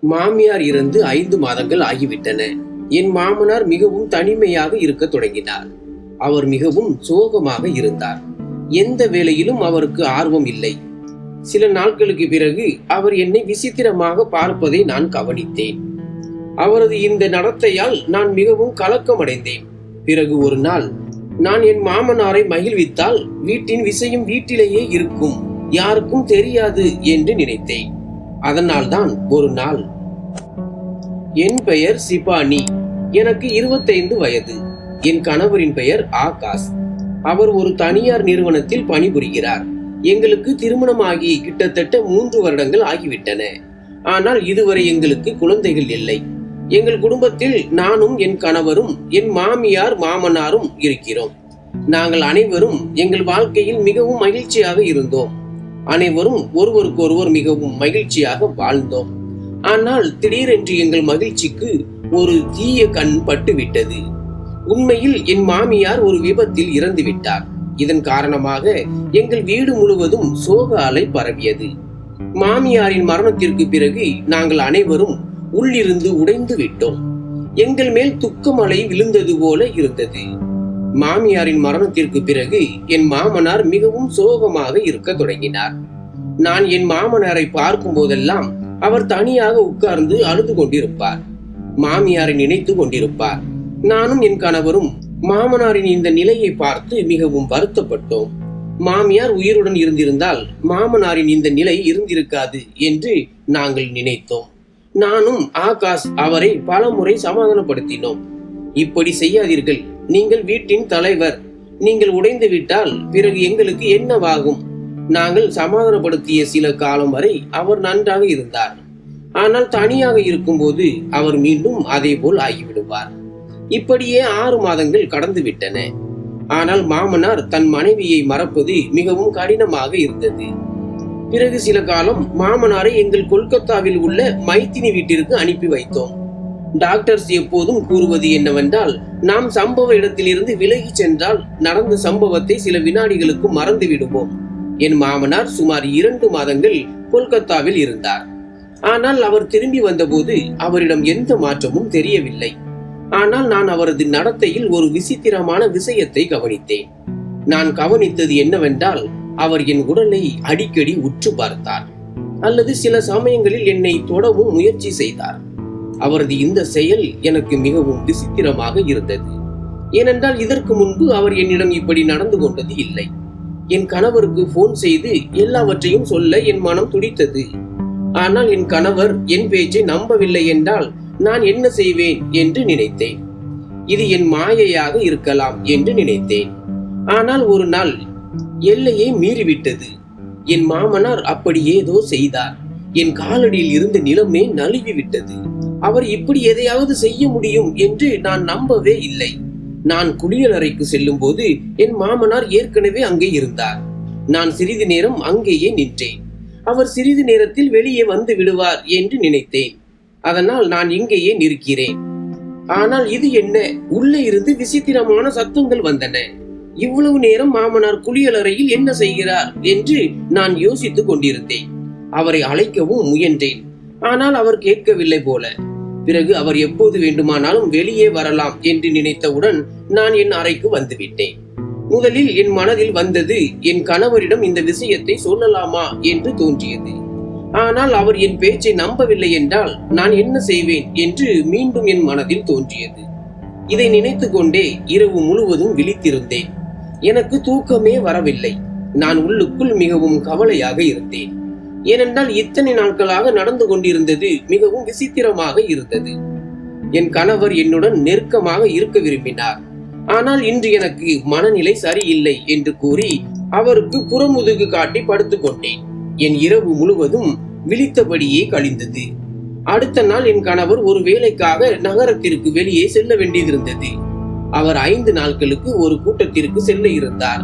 மாமியார் இறந்து ஐந்து மாதங்கள் ஆகிவிட்டன. என் மாமனார் மிகவும் தனிமையாக இருக்க தொடங்கினார். அவர் மிகவும் சோகமாக இருந்தார். எந்த வேலையிலும் அவருக்கு ஆர்வம் இல்லை. சில நாட்களுக்கு பிறகு அவர் என்னை விசித்திரமாக பார்ப்பதை நான் கவனித்தேன். அவரது இந்த நடத்தையால் நான் மிகவும் கலக்கமடைந்தேன். பிறகு ஒரு நாள் நான் என் மாமனாரை மகிழ்வித்தால் வீட்டின் விஷயம் வீட்டிலேயே இருக்கும். யாருக்கும் தெரியாது என்று நினைத்தேன். அதனால்தான் ஒரு நாள் என் பெயர் சிபானி எனக்கு இருபத்தைந்து வயது. என் கணவரின் பெயர் ஆகாஷ். அவர் ஒரு தனியார் நிறுவனத்தில் பணிபுரிகிறார். எங்களுக்கு திருமணமாகி கிட்டத்தட்ட மூன்று வருடங்கள் ஆகிவிட்டன. ஆனால் இதுவரை எங்களுக்கு குழந்தைகள் இல்லை. எங்கள் குடும்பத்தில் நானும் என் கணவரும் என் மாமியார் மாமனாரும் இருக்கிறோம். நாங்கள் அனைவரும் எங்கள் வாழ்க்கையில் மிகவும் மகிழ்ச்சியாக இருந்தோம். அனைவரும் ஒருவருக்கொருவர் மிகவும் மகிழ்ச்சியாக வாழ்ந்தோம். ஆனால் திடீரென்று எங்கள் மகிழ்ச்சிக்கு ஒரு தீய கண் பட்டு விட்டது உண்மையில் என் மாமியார் ஒரு விபத்தில் இறந்து விட்டார் இதன் காரணமாக எங்கள் வீடு முழுவதும் சோக அலை பரவியது. மாமியாரின் மரணத்திற்கு பிறகு நாங்கள் அனைவரும் உள்ளிருந்து உடைந்து விட்டோம். எங்கள் மேல் துக்கமலை விழுந்தது போல இருந்தது. மாமியாரின் மரணத்திற்கு பிறகு என் மாமனார் மிகவும் சோகமாக இருக்க தொடங்கினார். நான் என் மாமனாரை பார்க்கும் போதெல்லாம் அவர் தனியாக உட்கார்ந்து அழுது கொண்டிருப்பார். மாமியாரை நினைத்து கொண்டிருப்பார். நானும் என் கணவரும் மாமனாரின் இந்த நிலையை பார்த்து மிகவும் வருத்தப்பட்டோம். மாமியார் உயிருடன் இருந்திருந்தால் மாமனாரின் இந்த நிலை இருந்திருக்காது என்று நாங்கள் நினைத்தோம். நானும் ஆகாஷ் அவரை பலமுறை சமாதானப்படுத்தினோம். இப்படி செய்யாதீர்கள். நீங்கள் வீட்டின் தலைவர். நீங்கள் உடைந்து விட்டால் பிறகு எங்களுக்கு என்னவாகும்? நாங்கள் சமாதானப்படுத்திய சில காலம் வரை அவர் நன்றாக இருந்தார். ஆனால் தனியாக இருக்கும்போது அவர் மீண்டும் அதே போல் ஆகிவிடுவார். இப்படியே ஆறு மாதங்கள் கடந்து விட்டன ஆனால் மாமனார் தன் மனைவியை மறப்பது மிகவும் கடினமாக இருந்தது. பிறகு சில காலம் மாமனாரை எங்கள் கொல்கத்தாவில் உள்ள மைத்தினி வீட்டிற்கு அனுப்பி வைத்தோம். டாக்டர்ஸ் எப்போதும் கூறுவது என்னவென்றால் நாம் சம்பவ இடத்திலிருந்து விலகி சென்றால் நடந்த சம்பவத்தை சில வினாடிகளுக்கு மறந்து விடுவோம். என் மாமனார் சுமார் இரண்டு மாதங்கள் கொல்கத்தாவில் இருந்தார். ஆனால் அவர் திரும்பி வந்தபோது அவரிடம் எந்த மாற்றமும் தெரியவில்லை. ஆனால் நான் அவரது நடத்தையில் ஒரு விசித்திரமான விஷயத்தை கவனித்தேன். நான் கவனித்தது என்னவென்றால் அவர் என் உடலை அடிக்கடி உற்று பார்த்தார். அல்லது சில சமயங்களில் என்னை தொடவும் முயற்சி செய்தார். அவரது இந்த செயல் எனக்கு மிகவும் விசித்திரமாக இருந்தது. ஏனென்றால் இதற்கு முன்பு அவர் என்னிடம் இப்படி நடந்து கொண்டது இல்லை. என் கணவருக்கு போன் செய்து எல்லாவற்றையும் சொல்ல என் மனம் துடித்தது. ஆனால் என் கணவர் என் பேச்சை நம்பவில்லை என்றால் நான் என்ன செய்வேன் என்று நினைத்தேன். இது என் மாயையாக இருக்கலாம் என்று நினைத்தேன். ஆனால் ஒரு நாள் எல்லையை மீறிவிட்டது. என் மாமனார் அப்படி ஏதோ செய்தார். என் காலடியில் இருந்த நிலமே நழுவி விட்டது அவர் இப்படி எதையாவது செய்ய முடியும் என்று நான் நம்பவே இல்லை. நான் குளியலறைக்கு செல்லும் போது என் மாமனார் ஏற்கனவே அங்கே இருந்தார். நான் சிறிது நேரம் அங்கேயே நின்றேன். அவர் சிறிது நேரத்தில் வெளியே வந்து விடுவார் என்று நினைத்தேன். அதனால் நான் இங்கேயே நிற்கிறேன். ஆனால் இது என்ன? உள்ளே இருந்து விசித்திரமான சத்தங்கள் வந்தன. இவ்வளவு நேரம் மாமனார் குளியலறையில் என்ன செய்கிறார் என்று நான் யோசித்துக் கொண்டிருந்தேன். அவரை அழைக்கவும் முயன்றேன். ஆனால் அவர் கேட்கவில்லை போல. பிறகு அவர் எப்போது வேண்டுமானாலும் வெளியே வரலாம் என்று நினைத்தவுடன் நான் என் அறைக்கு வந்துவிட்டேன். முதலில் என் மனதில் வந்தது என் கணவரிடம் இந்த விஷயத்தை சொல்லலாமா என்று தோன்றியது. ஆனால் அவர் என் பேச்சை நம்பவில்லை என்றால் நான் என்ன செய்வேன் என்று மீண்டும் என் மனதில் தோன்றியது. இதை நினைத்து கொண்டே இரவு முழுவதும் விழித்திருந்தேன். எனக்கு தூக்கமே வரவில்லை. நான் உள்ளுக்குள் மிகவும் கவலையாக இருந்தேன். ஏனென்றால் இத்தனை நாட்களாக நடந்து கொண்டிருந்தது மிகவும் விசித்திரமாக இருந்தது. என் கணவர் என்னுடன் நெருக்கமாக இருக்க விரும்பினார். ஆனால் இன்று எனக்கு மனநிலை சரியில்லை என்று கூறி அவருக்கு புறமுதுகு காட்டி படுத்துக்கொண்டேன் என் இரவு முழுவதும் விழித்தபடியே கழிந்தது. அடுத்த நாள் என் கணவர் ஒரு வேலைக்காக நகரத்திற்கு வெளியே செல்ல வேண்டியதிருந்தது அவர் ஐந்து நாட்களுக்கு ஒரு கூட்டத்திற்கு செல்ல இருந்தார்.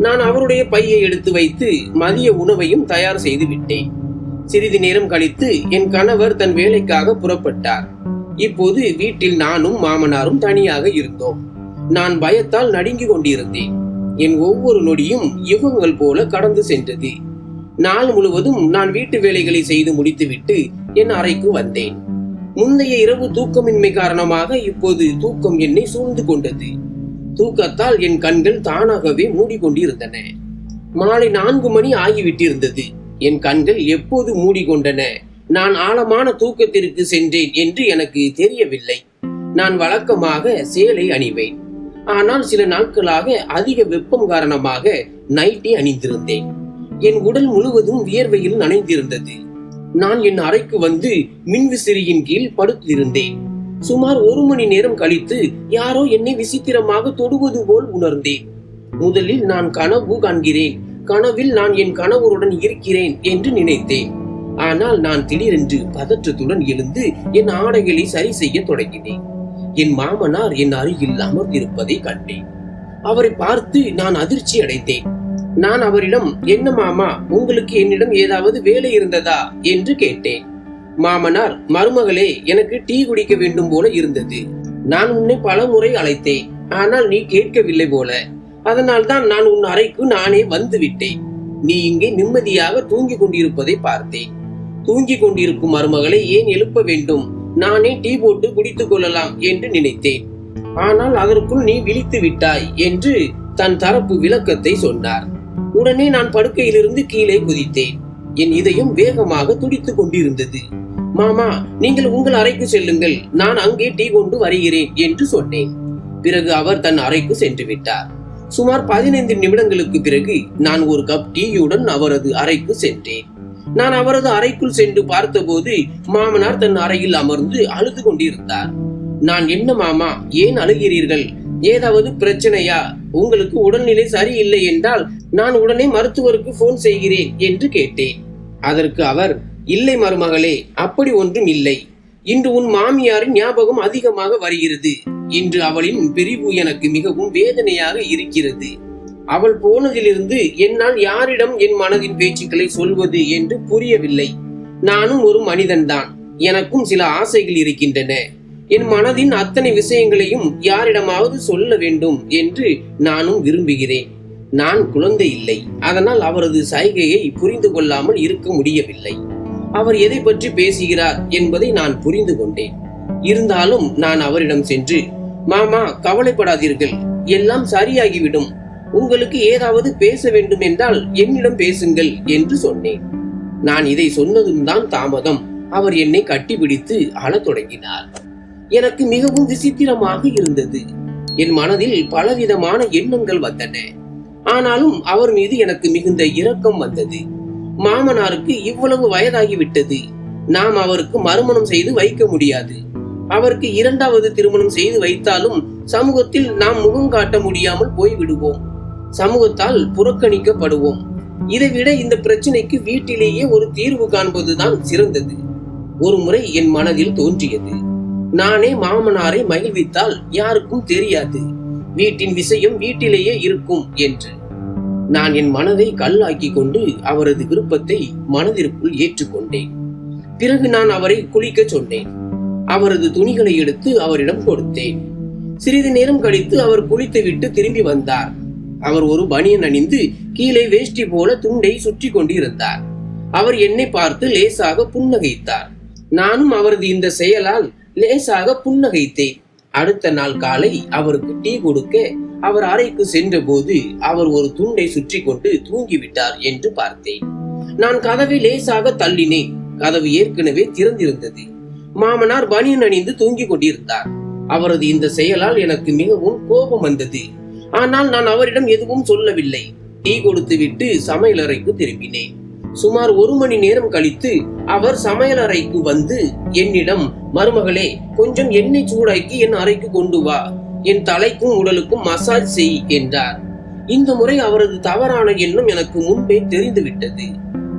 நான் அவருடைய பையை எடுத்து வைத்து மதிய உணவையும் தயார் செய்து விட்டேன். சிறிது நேரம் கழித்து என் கணவர் தன் வேலைக்காக புறப்பட்டார். இப்போது வீட்டில் நானும் மாமனாரும் தனியாக இருந்தோம். நான் பயத்தால் நடுங்கிக் கொண்டிருந்தேன். என் ஒவ்வொரு நொடியும் யுகங்கள் போல கடந்து சென்றது. நாள் முழுவதும் நான் வீட்டு வேலைகளை செய்து முடித்துவிட்டு என் அறைக்கு வந்தேன். முந்தைய இரவு தூக்கமின்மை காரணமாக இப்போது தூக்கம் என்னை சூழ்ந்து கொண்டது. தூக்கத்தால் என் கண்கள் தானாகவே மூடிக்கொண்டிருந்தன. மாலை நான்கு மணி ஆகிவிட்டிருந்தது. என் கண்கள் எப்போது மூடிக்கொண்டன? நான் ஆழமான தூக்கத்திற்கு சென்றேன் என்று எனக்கு தெரியவில்லை. நான் வழக்கமாக சேலை அணிவேன். ஆனால் சில நாட்களாக அதிக வெப்பம் காரணமாக நைட்டி அணிந்திருந்தேன். என் உடல் முழுவதும் வியர்வையில் நனைந்திருந்தது. நான் என் அறைக்கு வந்து மின்விசிறியின் கீழ் படுத்திருந்தேன். சுமார் ஒரு மணி நேரம் கழித்து யாரோ என்னை விசித்திரமாக தொடுவது போல் உணர்ந்தேன். முதலில் நான் கனவு காண்கிறேன். கனவில் நான் என் கணவருடன் இருக்கிறேன் என்று நினைத்தேன். ஆனால் நான் திடீரென்று பதற்றத்துடன் எழுந்து என் ஆடைகளை சரி செய்ய தொடங்கினேன். என் மாமனார் என் அருகில் அமர்ந்திருப்பதை கண்டேன். அவரை பார்த்து நான் அதிர்ச்சி அடைந்தேன். நான் அவரிடம் என்ன மாமா உங்களுக்கு என்னிடம் ஏதாவது வேலை இருந்ததா? என்று கேட்டேன். மாமனார் மருமகளே எனக்கு டீ குடிக்க வேண்டும் போல இருந்தது. நான் உன்னை பல முறை அழைத்தேன். ஆனால் நீ கேட்கவில்லை போல. அதனால் தான் நான் உன் அறைக்கு நானே வந்து விட்டேன் நீ இங்கே நிம்மதியாக தூங்கிக் கொண்டிருப்பதை பார்த்தேன். தூங்கிக் கொண்டிருக்கும் மருமகளை ஏன் எழுப்ப வேண்டும்? நானே டீ போட்டு குடித்துக் கொள்ளலாம் என்று நினைத்தேன். ஆனால் அதற்குள் நீ விழித்து விட்டாய் என்று தன் தரப்பு விளக்கத்தை சொன்னார். உடனே நான் படுக்கையிலிருந்து கீழே குதித்தேன். என் இதயம் வேகமாக துடித்துக் கொண்டிருந்தது. மாமா நீங்கள் உங்கள் அறைக்கு செல்லுங்கள். நான் அங்கே டீ கொண்டு வருகிறேன் என்று சொன்னேன். பிறகு அவர் தன் அறைக்கு சென்று விட்டார். சுமார் பதினைந்து நிமிடங்களுக்கு பிறகு நான் ஒரு கப் டீயுடன் அவரது அறைக்கு சென்றேன். நான் அவரது அறைக்குள் சென்று பார்த்தபோது மாமனார் தன் அறையில் அமர்ந்து அழுது கொண்டிருந்தார். நான் என்ன மாமா ஏன் அழுகிறீர்கள்? ஏதாவது பிரச்சனையா? உங்களுக்கு உடல்நிலை சரியில்லை என்றால் நான் உடனே மருத்துவருக்கு போன் செய்கிறேன் என்று கேட்டேன். அதற்கு அவர் இல்லை மருமகளே அப்படி ஒன்றும் இல்லை. இன்று உன் மாமியாரின் ஞாபகம் அதிகமாக வருகிறது. இன்று அவளின் பிரிவு எனக்கு மிகவும் வேதனையாக இருக்கிறது. அவள் போனதிலிருந்து என்னால் யாரிடம் என் மனதின் பேச்சுக்களை சொல்வது என்று புரியவில்லை. நானும் ஒரு மனிதன்தான். எனக்கும் சில ஆசைகள் இருக்கின்றன. என் மனதின் அத்தனை விஷயங்களையும் யாரிடமாவது சொல்ல வேண்டும் என்று நானும் விரும்புகிறேன். நான் குழந்தை இல்லை. அதனால் அவரது சைகையை புரிந்து கொள்ளாமல் இருக்க முடியவில்லை. அவர் எதை பற்றி பேசுகிறார் என்பதை நான் புரிந்து கொண்டேன். இருந்தாலும் நான் அவரிடம் சென்று மாமா கவலைப்படாதீர்கள் எல்லாம் சரியாகிவிடும். உங்களுக்கு ஏதாவது பேச வேண்டும் என்றால் என்னிடம் பேசுங்கள் என்று சொன்னேன். நான் இதை சொன்னதும் தான் தாமதம். அவர் என்னை கட்டிப்பிடித்து அழத் தொடங்கினார். எனக்கு மிகவும் விசித்திரமாக இருந்தது. என் மனதில் பலவிதமான எண்ணங்கள் வந்தன. ஆனாலும் அவர் மீது எனக்கு மிகுந்த இரக்கம் வந்தது. மாமனாருக்கு இவ்வளவு வயதாகிவிட்டது. நாம் அவருக்கு மறுமணம் செய்து வைக்க முடியாது. அவருக்கு இரண்டாவது திருமணம் செய்து வைத்தாலும் சமூகத்தில் நாம் முகம் காட்ட முடியாமல் போய் விடுவோம் சமூகத்தால் புறக்கணிக்கப்படுவோம். இதைவிட இந்த பிரச்சனைக்கு வீட்டிலேயே ஒரு தீர்வு காண்பதுதான் சிறந்தது. ஒரு முறை என் மனதில் தோன்றியது. நானே மாமனாரை மகிழ்வித்தால் யாருக்கும் தெரியாது. வீட்டின் விஷயம் வீட்டிலேயே இருக்கும் என்று. நான் என் மனதை கல்லாக்கி கொண்டு அவரது விருப்பத்தை மனதிற்குள் ஏற்றுக்கொண்டேன். பிறகு நான் அவரை குளிக்க சொன்னேன். அவரது துணிகளை எடுத்து அவரிடம் கொடுத்தேன். சிறிது நேரம் கழித்து அவர் குளித்துவிட்டு திரும்பி வந்தார். அவர் ஒரு பனியன் அணிந்து கீழே வேஷ்டி போல துண்டை சுற்றி கொண்டிருந்தார். அவர் என்னை பார்த்து லேசாக புன்னகைத்தார். நானும் அவரது இந்த செயலால் லேசாக புன்னகைத்தேன். அடுத்த நாள் காலை அவருக்கு டீ கொடுக்க அவர் அறைக்கு சென்றபோது அவர் ஒரு துண்டை சுற்றி கொண்டு தூங்கிவிட்டார் என்று பார்த்தேன். நான் கதவை லேசாக தள்ளினேன். கதவு ஏற்கனவே திறந்திருந்தது. மாமனார் பனியன் அணிந்து தூங்கிக் கொண்டிருந்தார். அவரது இந்த செயலால் எனக்கு மிகவும் கோபம் வந்தது. ஆனால் நான் அவரிடம் எதுவும் சொல்லவில்லை. டீ கொடுத்துவிட்டு சமையலறைக்கு திரும்பினேன். சுமார் ஒரு மணி நேரம் கழித்து அவர் சமையலறைக்கு வந்து என்னிடம் மருமகளே கொஞ்சம் எண்ணெய் சூடாக்கி என் அறைக்கு கொண்டு வா. என் தலைக்கும் உடலுக்கும் மசாஜ் செய் என்றார். இந்த முறை அவரது தவறான எண்ணம் எனக்கு முன்பே தெரிந்துவிட்டது.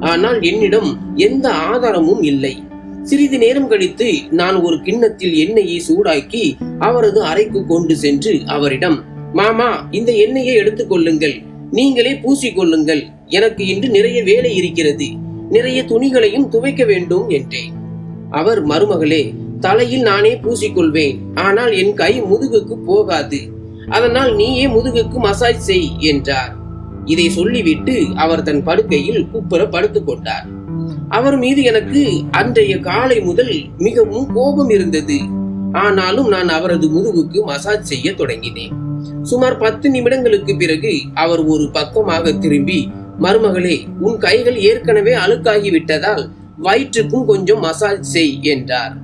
ஆனால் என்னிடம் எந்த ஆதாரமும் இல்லை. சிறிது நேரம் கழித்து நான் ஒரு கிண்ணத்தில் எண்ணெயை சூடாக்கி அவரது அறைக்கு கொண்டு சென்று அவரிடம் மாமா இந்த எண்ணெயை எடுத்துக்கொள்ளுங்கள் நீங்களே பூசிக்கொள்ளுங்கள் எனக்கு இன்று நிறைய வேலை இருக்கிறது. நிறைய துணிகளையும் துவைக்க வேண்டும் என்றேன். அவர் மருமகளே தலையில் நானே பூசிக்கொள்வேன். ஆனால் என் கை முதுகுக்கு போகாது. அதனால் நீயே முதுகுக்கு மசாஜ் செய் என்றார். இதை சொல்லிவிட்டு அவர் தன் படுக்கையில் குப்புற படுத்துக் கொண்டார். அவர் மீது எனக்கு அன்றைய காலை முதல் மிகவும் கோபம் இருந்தது. ஆனாலும் நான் அவரது முதுகுக்கு மசாஜ் செய்ய தொடங்கினேன். சுமார் பத்து நிமிடங்களுக்கு பிறகு அவர் ஒரு பக்கமாக திரும்பி மருமகளே உன் கைகள் ஏற்கனவே அழுக்காகி விட்டதால் வயிற்றுக்கும் கொஞ்சம் மசாஜ் செய் என்றார்.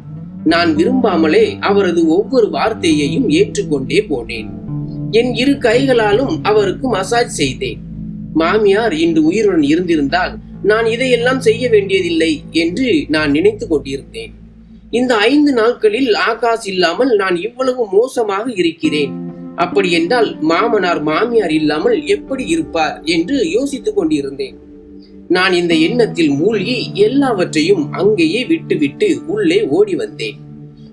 நான் விரும்பாமலே அவரது ஒவ்வொரு வார்த்தையையும் ஏற்றுக்கொண்டே போனேன். என் இரு கைகளாலும் அவருக்கு மசாஜ் செய்தேன். மாமியார் இன்று உயிருடன் இருந்திருந்தால் நான் இதையெல்லாம் செய்ய வேண்டியதில்லை என்று நான் நினைத்து கொண்டிருந்தேன். இந்த ஐந்து நாட்களில் ஆகாஷ் இல்லாமல் நான் இவ்வளவு மோசமாக இருக்கிறேன். அப்படி என்றால் மாமனார் மாமியார் இல்லாமல் எப்படி இருப்பார் என்று யோசித்துக் கொண்டிருந்தேன். நான் இந்த எண்ணத்தில் மூழ்கி எல்லாவற்றையும் அங்கேயே விட்டுவிட்டு உள்ளே ஓடி வந்தேன்.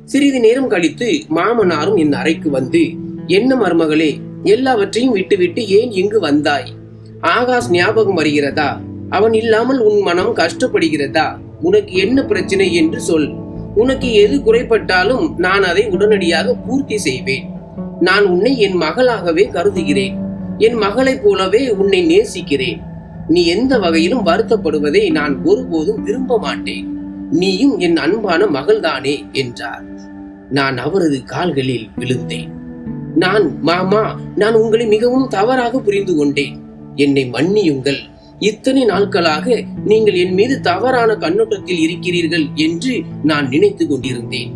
சிறிது நேரம் கழித்து மாமனாரும் என் அறைக்கு வந்து என்ன மருமகளே எல்லாவற்றையும் விட்டுவிட்டு ஏன் இங்கு வந்தாய்? ஆகாஷ் ஞாபகம் வருகிறதா? அவன் இல்லாமல் உன் மனம் கஷ்டப்படுகிறதா? உனக்கு என்ன பிரச்சனை என்று சொல். உனக்கு எது குறைப்பட்டாலும் நான் அதை உடனடியாக பூர்த்தி செய்வேன். நான் உன்னை என் மகளாகவே கருதுகிறேன். என் மகளைப் போலவே உன்னை நேசிக்கிறேன். நீ எந்த வகையிலும் வருத்தப்படுவதை நான் ஒருபோதும் விரும்ப மாட்டேன். நீயும் என் அன்பான மகள்தானே என்றார். நான் அவரது கால்களில் விழுந்தேன். நான் மாமா நான் உங்களை மிகவும் தவறாக புரிந்து கொண்டேன். என்னை மன்னியுங்கள். இத்தனை நாட்களாக நீங்கள் என் மீது தவறான கண்ணோட்டத்தில் இருக்கிறீர்கள் என்று நான் நினைத்து கொண்டிருந்தேன்.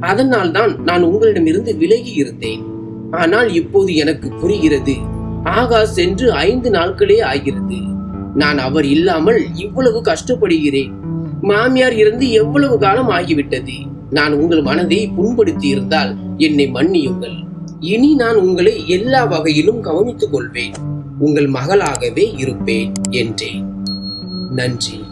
அதனால் தான் நான் உங்களிடமிருந்து விலகி இருந்தேன். ஆனால் இப்போது எனக்கு புரிகிறது. ஆகாஷ் சென்று ஐந்து நாட்களே ஆகிறது. நான் அவர் இல்லாமல் இவ்வளவு கஷ்டப்படுகிறேன். மாமியார் இருந்து எவ்வளவு காலம் ஆகிவிட்டது? நான் உங்கள் மனதை புண்படுத்தி இருந்தால் என்னை மன்னியுங்கள். இனி நான் உங்களை எல்லா வகையிலும் கவனித்துக் கொள்வேன் உங்கள் மகளாகவே இருப்பேன் என்றேன். நன்றி.